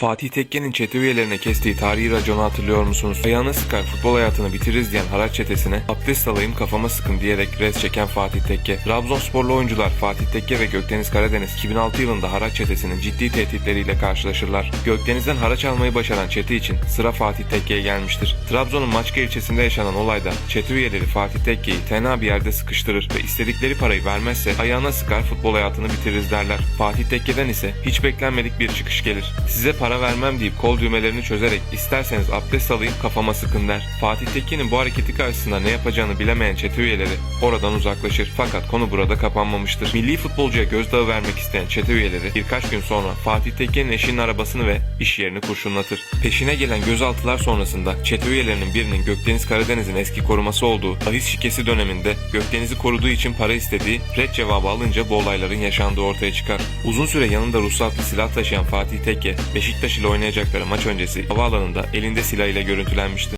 Fatih Tekke'nin çete üyelerine kestiği tarihi raconu hatırlıyor musunuz? Ayağına sıkar futbol hayatını bitiririz diyen haraç çetesine abdest alayım kafama sıkın diyerek res çeken Fatih Tekke. Trabzonsporlu oyuncular Fatih Tekke ve Gökdeniz Karadeniz 2006 yılında haraç çetesinin ciddi tehditleriyle karşılaşırlar. Gökdeniz'den haraç almayı başaran çete için sıra Fatih Tekke'ye gelmiştir. Trabzon'un Maçka ilçesinde yaşanan olayda çete üyeleri Fatih Tekke'yi tenha bir yerde sıkıştırır ve istedikleri parayı vermezse ayağına sıkar futbol hayatını bitiririz derler. Fatih Tekke'den ise hiç beklenmedik bir çıkış gelir. Size para vermem deyip kol düğmelerini çözerek isterseniz abdest alayım kafama sıkın der. Fatih Tekke'nin bu hareketi karşısında ne yapacağını bilemeyen çete üyeleri oradan uzaklaşır. Fakat konu burada kapanmamıştır. Milli futbolcuya gözdağı vermek isteyen çete üyeleri birkaç gün sonra Fatih Tekke'nin eşinin arabasını ve iş yerini kurşunlatır. Peşine gelen gözaltılar sonrasında çete üyelerinin birinin Gökdeniz Karadeniz'in eski koruması olduğu ahis şikesi döneminde Gökdeniz'i koruduğu için para istediği red cevabı alınca bu olayların yaşandığı ortaya çıkar. Uzun süre yanında ruhsatlı silah taşıyan Fatih Tekke, Beşiktaş ile oynayacakları maç öncesi havaalanında elinde silah ile görüntülenmişti.